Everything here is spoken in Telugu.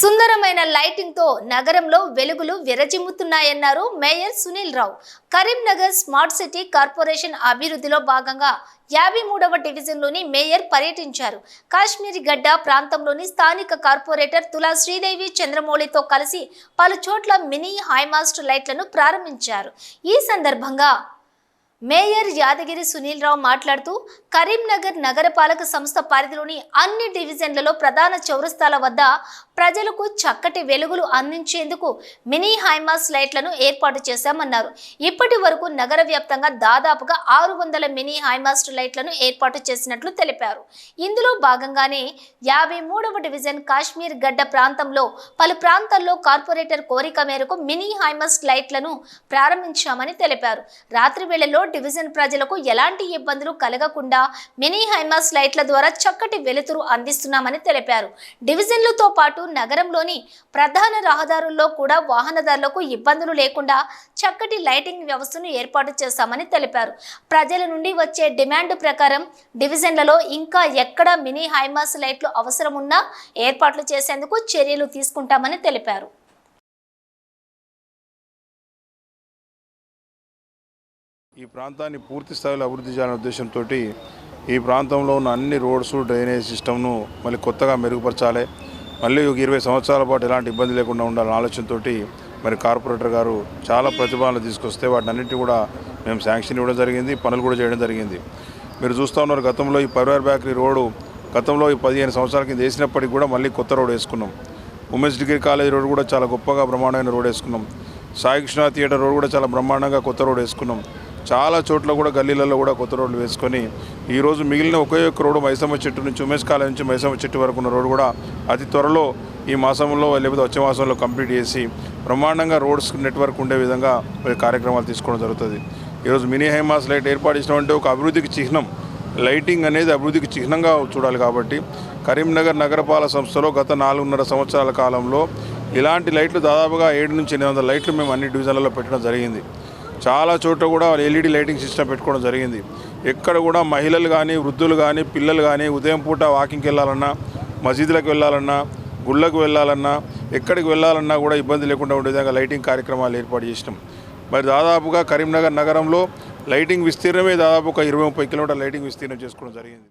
సుందరమైన లైటింగ్తో నగరంలో వెలుగులు విరజిమ్ముతున్నాయన్నారు mayor Sunil Rao. Karimnagar smart city corporation అభివృద్ధిలో భాగంగా యాభై మూడవ డివిజన్లోని మేయర్ పర్యటించారు. కాశ్మీరీ గడ్డ ప్రాంతంలోని స్థానిక కార్పొరేటర్ తులా శ్రీదేవి చంద్రమౌళితో కలిసి పలు చోట్ల మినీ హైమాస్ట్ లైట్లను ప్రారంభించారు. ఈ సందర్భంగా మేయర్ యాదగిరి సునీల్ రావు మాట్లాడుతూ కరీంనగర్ నగరపాలక సంస్థ పరిధిలోని అన్ని డివిజన్లలో ప్రధాన చౌరస్తాల వద్ద ప్రజలకు చక్కటి వెలుగులు అందించేందుకు మినీ హైమాస్ లైట్లను ఏర్పాటు చేశామన్నారు. ఇప్పటి వరకు నగర వ్యాప్తంగా దాదాపుగా ఆరు వందల మినీ హైమాస్ట్ లైట్లను ఏర్పాటు చేసినట్లు తెలిపారు. ఇందులో భాగంగానే యాభై మూడవ డివిజన్ కాశ్మీర్ గడ్డ ప్రాంతంలో పలు ప్రాంతాల్లో కార్పొరేటర్ కోరిక మేరకు మినీ హైమాస్ట్ లైట్లను ప్రారంభించామని తెలిపారు. రాత్రి వేళలో డివిజన్ ప్రజలకు ఎలాంటి ఇబ్బందులు కలగకుండా మినీ హైమాస్ లైట్ల ద్వారా చక్కటి వెలుతురు అందిస్తున్నామని తెలిపారు. డివిజన్లతో పాటు నగరంలోని ప్రధాన రహదారుల్లో కూడా వాహనదారులకు ఇబ్బందులు లేకుండా చక్కటి లైటింగ్ వ్యవస్థను ఏర్పాటు చేస్తామని తెలిపారు. ప్రజల నుండి వచ్చే డిమాండ్ ప్రకారం డివిజన్లలో ఇంకా ఎక్కడ మినీ హైమాస్ లైట్లు అవసరమున్నా ఏర్పాట్లు చేసేందుకు చర్యలు తీసుకుంటామని తెలిపారు. ఈ ప్రాంతాన్ని పూర్తి స్థాయిలో అభివృద్ధి చేయాలనే ఉద్దేశంతో ఈ ప్రాంతంలో ఉన్న అన్ని రోడ్స్ డ్రైనేజ్ సిస్టమ్ను మళ్ళీ కొత్తగా మెరుగుపరచాలి. మళ్ళీ ఒక ఇరవై సంవత్సరాల పాటు ఎలాంటి ఇబ్బంది లేకుండా ఉండాలనే ఆలోచనతో మరి కార్పొరేటర్ గారు చాలా ప్రతిపాదనలు తీసుకొస్తే వాటిని అన్నింటినీ కూడా మేము శాంక్షన్ ఇవ్వడం జరిగింది పనులు కూడా చేయడం జరిగింది. మీరు చూస్తూ ఉన్నారు గతంలో ఈ పరివార్ బేకరీ రోడ్డు గతంలో ఈ పదిహేను సంవత్సరాల కింద వేసినప్పటికీ కూడా మళ్ళీ కొత్త రోడ్ వేసుకున్నాం. ఉమెన్స్ డిగ్రీ కాలేజ్ రోడ్ కూడా చాలా గొప్పగా బ్రహ్మాండమైన రోడ్ వేసుకున్నాం. సాయి కృష్ణ థియేటర్ రోడ్ కూడా చాలా బ్రహ్మాండంగా కొత్త రోడ్ వేసుకున్నాం. చాలా చోట్ల కూడా గల్లీలలో కూడా కొత్త రోడ్లు వేసుకొని ఈరోజు మిగిలిన ఒకే ఒక్క రోడ్డు మైసమ్మ చెట్టు నుంచి ఉమేష్ కాలేజ్ నుంచి మైసమ్మ చెట్టు వరకు ఉన్న రోడ్డు కూడా అతి త్వరలో ఈ మాసంలో లేకపోతే వచ్చే మాసంలో కంప్లీట్ చేసి బ్రహ్మాండంగా రోడ్స్ నెట్వర్క్ ఉండే విధంగా కార్యక్రమాలు తీసుకోవడం జరుగుతుంది. ఈరోజు మినీ హైమాస్ లైట్ ఏర్పాటు చేసినామంటే ఒక అభివృద్ధికి చిహ్నం. లైటింగ్ అనేది అభివృద్ధికి చిహ్నంగా చూడాలి కాబట్టి కరీంనగర్ నగరపాలక సంస్థలో గత నాలుగున్నర సంవత్సరాల కాలంలో ఇలాంటి లైట్లు దాదాపుగా ఏడు నుంచి ఎనిమిది వందల లైట్లు మేము అన్ని డివిజన్లలో పెట్టడం జరిగింది. చాలా చోట్ల కూడా ఎల్ఈడి లైటింగ్ సిస్టమ్ పెట్టుకోవడం జరిగింది. ఎక్కడ కూడా మహిళలు కానీ వృద్ధులు కానీ పిల్లలు కానీ ఉదయం పూట వాకింగ్కి వెళ్ళాలన్నా మసీదులకు వెళ్ళాలన్నా గుళ్ళకు వెళ్ళాలన్నా ఎక్కడికి వెళ్ళాలన్నా కూడా ఇబ్బంది లేకుండా ఉండే విధంగా లైటింగ్ కార్యక్రమాలు ఏర్పాటు చేసినాం. మరి దాదాపుగా కరీంనగర్ నగరంలో లైటింగ్ విస్తీర్ణమే దాదాపు ఒక ఇరవై ముప్పై కిలోమీటర్ లైటింగ్ విస్తీర్ణం చేసుకోవడం జరిగింది.